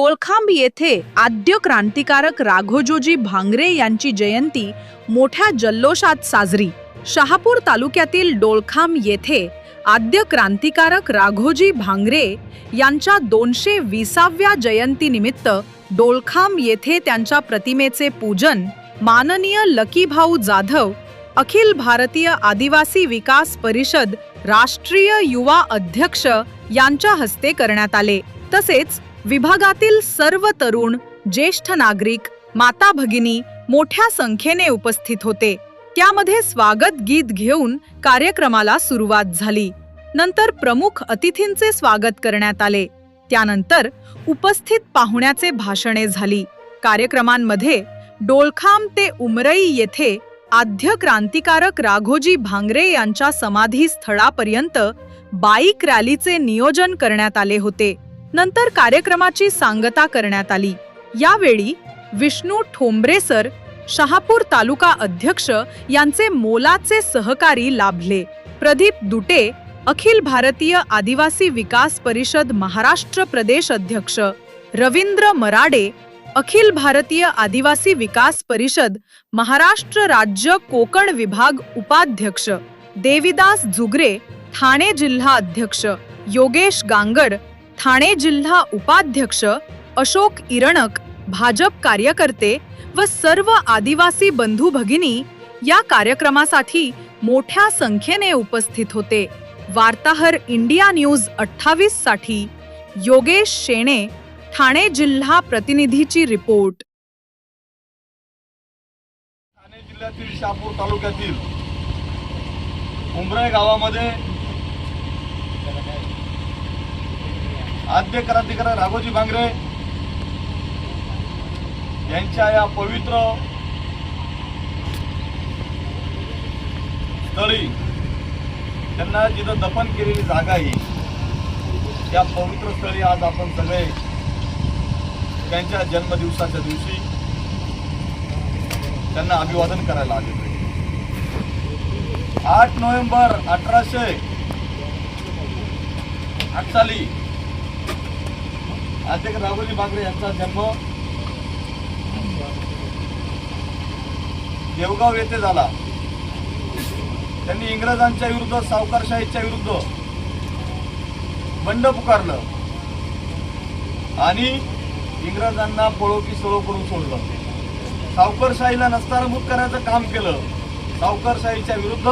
डोळखांब येथे आद्य क्रांतिकारक राघोजोजी भांगरे यांची जयंती मोठ्या जल्लोषात साजरी. शहापूर तालुक्यातील डोळखांब येथे आद्य क्रांतिकारक राघोजी भांगरे यांच्या दोनशे विसाव्या जयंतीनिमित्त डोळखांब येथे त्यांच्या प्रतिमेचे पूजन माननीय लकीभाऊ जाधव अखिल भारतीय आदिवासी विकास परिषद राष्ट्रीय युवा अध्यक्ष यांच्या हस्ते करण्यात आले. तसेच विभागातील सर्व तरुण ज्येष्ठ नागरिक माता भगिनी मोठ्या संख्येने उपस्थित होते. त्यामध्ये स्वागत गीत घेऊन कार्यक्रमाला सुरुवात झाली. नंतर प्रमुख अतिथींचे स्वागत करण्यात आले. त्यानंतर उपस्थित पाहुण्याचे भाषणे झाली. कार्यक्रमांमध्ये डोळखाम ते उमरई येथे आद्य क्रांतिकारक राघोजी भांगरे यांच्या समाधी स्थळापर्यंत बाईक रॅलीचे नियोजन करण्यात आले होते. नंतर कार्यक्रमाची सांगता करण्यात आली. यावेळी विष्णू ठोंबरे सर शहापूर तालुका अध्यक्ष यांचे मोलाचे सहकारी लाभले. प्रदीप दुटे अखिल भारतीय आदिवासी विकास परिषद महाराष्ट्र प्रदेश अध्यक्ष. रवींद्र मराडे अखिल भारतीय आदिवासी विकास परिषद महाराष्ट्र राज्य कोकण विभाग उपाध्यक्ष. देविदास जुगरे ठाणे जिल्हा अध्यक्ष. योगेश गांगड ठाणे जिल्हा उपाध्यक्ष अशोक इरणक भाजप कार्यकर्ते व सर्व आदिवासी बंधू भगिनी या कार्यक्रमासाठी मोठ्या संख्येने उपस्थित होते. वार्ताहर इंडिया न्यूज अठ्ठावीससाठी योगेश शेणे ठाणे जिल्हा प्रतिनिधीची रिपोर्ट. ठाणे जिल्ह्यातील शहापूर तालुक्यातील उमरे गावामध्ये आद्य क्रांतिकारक राघोजी भांगरे. यांच्या या पवित्र स्थळी त्यांना जिथं दफन केलेली जागा आहे त्या पवित्र स्थळी आज आपण सगळे त्यांच्या जन्मदिवसाच्या दिवशी त्यांना अभिवादन करायला आले आठ नोव्हेंबर अठराशे आठ साली अध्यक्ष राघोजी बागरे यांचा जन्म देवगाव येथे झाला. त्यांनी इंग्रजांच्या विरुद्ध सावकारशाहीच्या विरुद्ध बंड पुकारलं आणि इंग्रजांना पळो की सळो करून सोडलं. सावकारशाहीला नस्तारभूत करायचं काम केलं. सावकारशाहीच्या विरुद्ध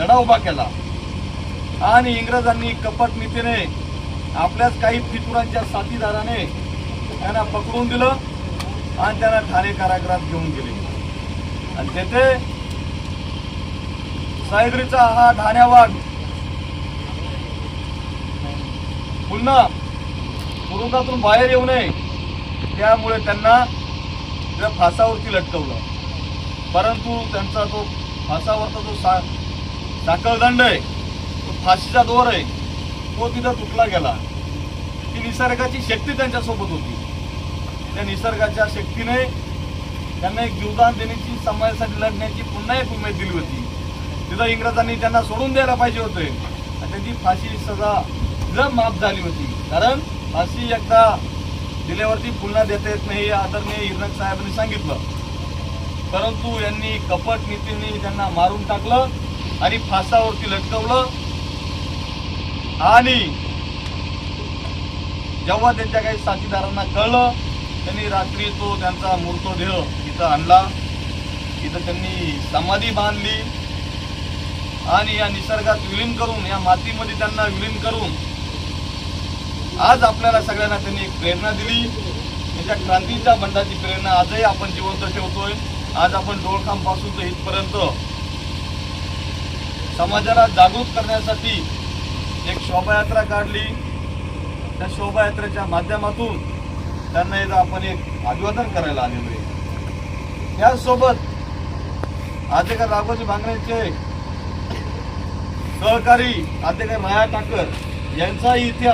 लढा उभा केला. आणि इंग्रजांनी कपट नीतीने आपल्याच काही फितुरांच्या साथीदाराने त्यांना पकडून दिलं आणि त्यांना ठाणे कारागृहात घेऊन गेले. आणि तेथे सह्याद्रीचा हा ठाण्यावाग पुन्हा तुरुंगातून बाहेर येऊ नये त्यामुळे त्यांना त्या फासावरती लटकवलं. परंतु त्यांचा तो फासावरचा जो सा साखळदंड आहे तो फाशीचा दोर आहे. तो तिथं तुटला गेला. ती निसर्गाची शक्ती त्यांच्यासोबत होती. त्या निसर्गाच्या शक्तीने त्यांना एक जीवदान देण्याची समाजासाठी लढण्याची पुन्हा एक उमेद दिली होती. तिथं इंग्रजांनी त्यांना सोडून द्यायला पाहिजे होते. आणि त्यांची फाशी सजा जर माफ झाली होती. कारण फाशी एकदा दिल्यावरती पुन्हा देता येत नाही हे आदरणीय इरनक साहेबांनी सांगितलं. परंतु यांनी कपट नीतीने त्यांना मारून टाकलं आणि फासावरती लटकवलं. आणि जेव्हा त्यांच्या काही साथीदारांना कळलं त्यांनी रात्री तो त्यांचा मृतदेह इथं आणला. इथं त्यांनी समाधी बांधली आणि या निसर्गात विलीन करून या मातीमध्ये त्यांना विलीन करून आज आपल्याला सगळ्यांना त्यांनी एक प्रेरणा दिली. त्याच्या क्रांतीच्या बंडाची प्रेरणा आजही आपण जिवंत ठेवतोय. आज आपण डोळखांपासून तर इथपर्यंत समाजाला जागृत करण्यासाठी एक शोभायात्रा काढली. त्या शोभायात्रेच्या माध्यमातून त्यांना इथं आपण एक अभिवादन करायला आलेलो आहे. त्याचसोबत आद्यकर राघोजी भांगरेंचे सहकारी आद्यकर माया टाकर यांचाही इतिहास